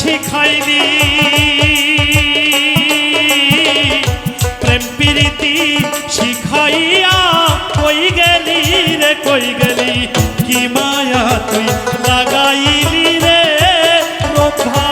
শিখাইলি প্রেম প্রীতি শিখাইয়া কই গেলি রে, কই গেলি? কি মায়া তুই লাগাইলি রে রোধা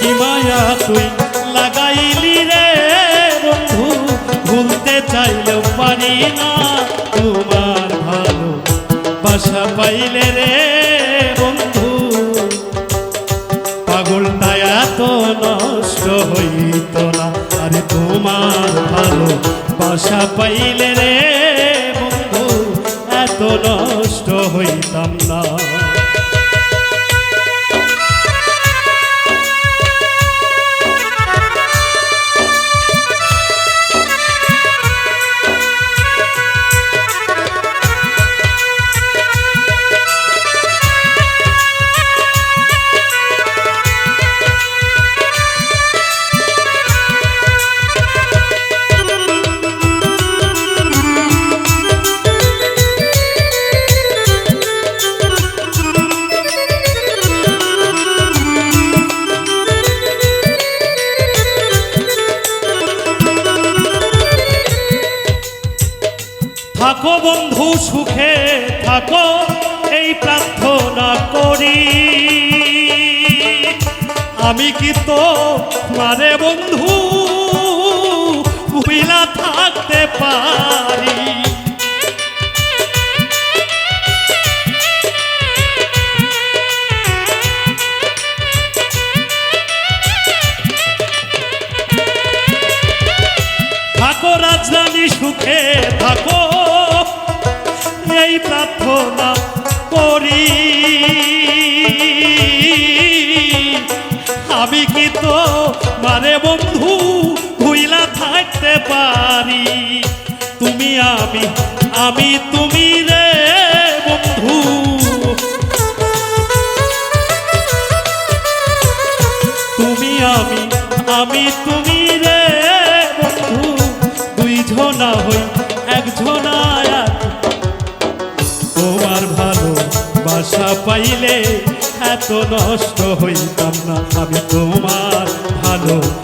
কি মায়া তুই লাগাইলি রে, বন্ধু? ভুলতে চাইলেও পারি না। পাইলে রে বন্ধু, পাগল তায়া এত নষ্ট হইত না। আরে তোমার ভালো বাসা পাইলে রে বন্ধু সুখে থাকো এই প্রার্থনা করি। আমি কি তো মানে বন্ধু ভুইলা থাকতে পারি? আমি আমি তুমি রে বন্ধু। তুমি আমি আমি তুমি রে বন্ধু। দুই ঝোনা হই এক ঝোনা এক। তোমার ভালো বাসা পাইলে এত নষ্ট হইতাম না। আমি তোমার ভালো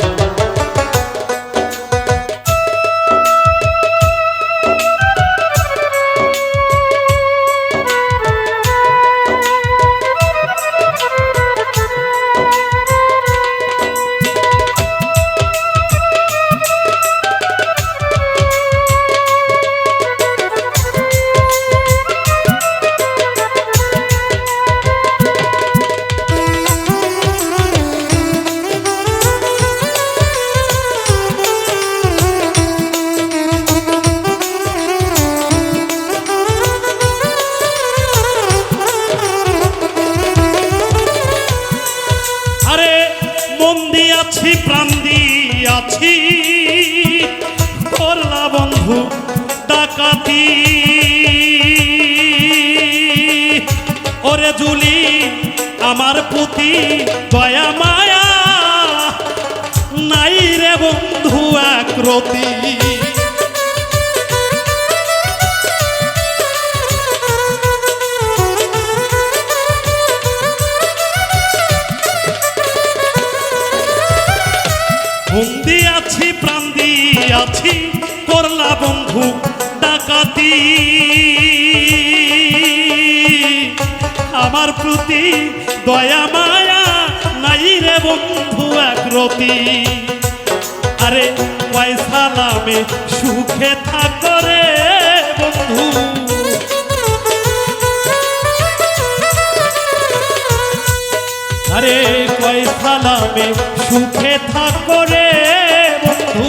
ডাকাতি ওরে জুলি, আমার প্রতি দয়া মায়া, নাই রে বন্ধু এক রতি বন্দি আছি প্রাণ দিয়াছি প্রতি দয়া মায়া, নাই রে বন্ধু এক রতি পয়সা পয়সালামে সুখে থাক রে বন্ধু। আরে পয়সালামে সুখে থাক রে বন্ধু।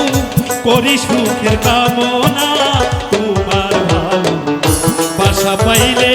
করি সুখের কামনা তোমার ভালো বাসা পাইলে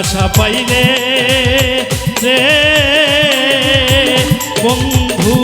বাসা পাইলে রে বন্ধু।